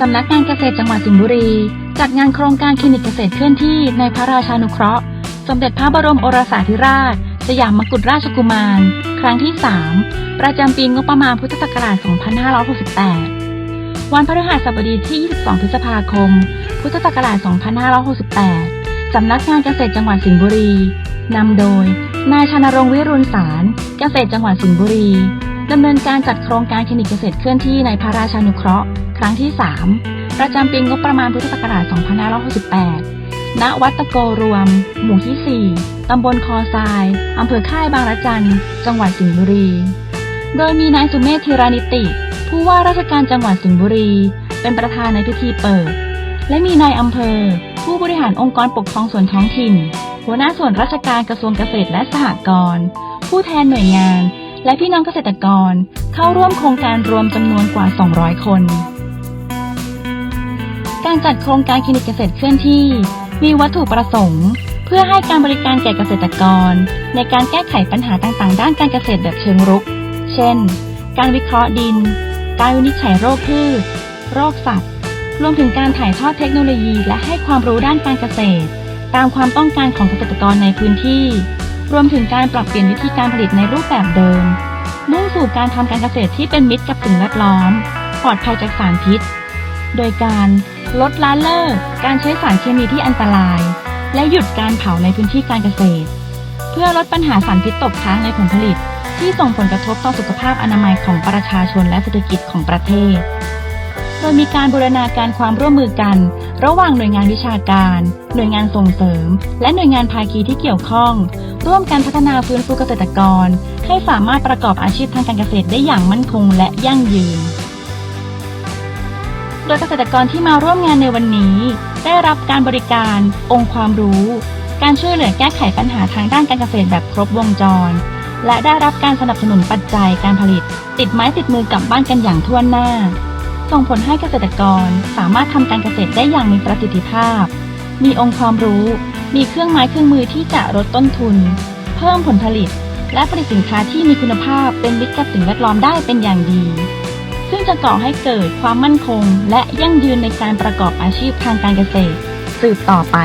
สำนักงานเกษตรจังหวัดสิงห์บุรี จัดงานโครงการคลินิกเกษตรเคลื่อนที่ในพระราชานุเคราะห์ สมเด็จพระบรมโอรสาธิราช สยามมกุฎราชกุมาร ครั้งที่ 3 ประจำปีงบประมาณพุทธศักราช 2568 วันพฤหัสบดีที่ 22 พฤษภาคม พุทธศักราช 2568 สำนักงานเกษตรจังหวัดสิงห์บุรี นำโดย นายชนรงค์วิรุณสาร เกษตรจังหวัดสิงห์บุรีดำเนินการจัดโครงการคลินิกเกษตรเคลื่อนที่ในพระราชานุเคราะห์ รั้งที่ 3 ประจำปีงบประมาณพุทธศักราช 2568 ณ วัดตะโกรวม หมู่ที่ 4 ตำบลคอทรายอำเภอค่ายบางระจัน จังหวัดสิงห์บุรี โดยมีนายสุเมธธีรานิติ ผู้ว่าราชการจังหวัดสิงห์บุรี เป็นประธานในพิธีเปิด และมีนายอำเภอ ผู้บริหารองค์กรปกครองส่วนท้องถิ่น หัวหน้าส่วนราชการกระทรวงเกษตรและสหกรณ์ ผู้แทนหน่วยงานและพี่น้องเกษตรกรเข้าร่วมโครงการรวมจำนวนกว่า 200 คน การจัดโครงการคลินิกเกษตรเคลื่อนที่ มีวัตถุประสงค์ เพื่อให้การบริการแก่เกษตรกร ในการแก้ไขปัญหาต่างๆ ด้านการเกษตรแบบเชิงรุก เช่น การวิเคราะห์ดิน การวินิจฉัยโรคพืช โรคสัตว์ รวมถึงการถ่ายทอดเทคโนโลยี และให้ความรู้ด้านการเกษตร ตามความต้องการของเกษตรกรในพื้นที่ รวมถึงการปรับเปลี่ยนวิธีการผลิตในรูปแบบเดิม มุ่งสู่การทำการเกษตรที่เป็นมิตรกับสิ่งแวดล้อม ปลอดภัยจากสารพิษ โดยการ ลดละเลิกการใช้สารเคมีที่อันตราย และหยุดการเผาในพื้นที่การเกษตร เพื่อลดปัญหาสารพิษตกค้างในผลผลิต ที่ส่งผลกระทบต่อสุขภาพอนามัยของประชาชนและเศรษฐกิจของประเทศ โดยมีการบูรณาการความร่วมมือกัน ระหว่างหน่วยงานวิชาการ หน่วยงานส่งเสริม และหน่วยงานภาคีที่เกี่ยวข้อง ร่วมกันพัฒนาฟื้นฟูเกษตรกร ให้สามารถประกอบอาชีพทางการเกษตรได้อย่างมั่นคงและยั่งยืน โดยเกษตรกรที่มาร่วมงานในวันนี้ ได้รับการบริการ องค์ความรู้ การช่วยเหลือแก้ไขปัญหาทางด้านการเกษตรแบบครบวงจร และได้รับการสนับสนุนปัจจัยการผลิต ติดไม้ติดมือกลับบ้านกันอย่างทั่วหน้า ส่งผลให้เกษตรกรสามารถทำการเกษตรได้อย่างมีประสิทธิภาพ มีองค์ความรู้ มีเครื่องไม้เครื่องมือที่จะลดต้นทุน เพิ่มผลผลิต และผลิตสินค้าที่มีคุณภาพเป็นมิตรกับสิ่งแวดล้อมได้เป็นอย่างดี ซึ่งจะก่อให้เกิดความมั่นคง และยั่งยืนในการประกอบอาชีพทางการเกษตร สืบต่อไป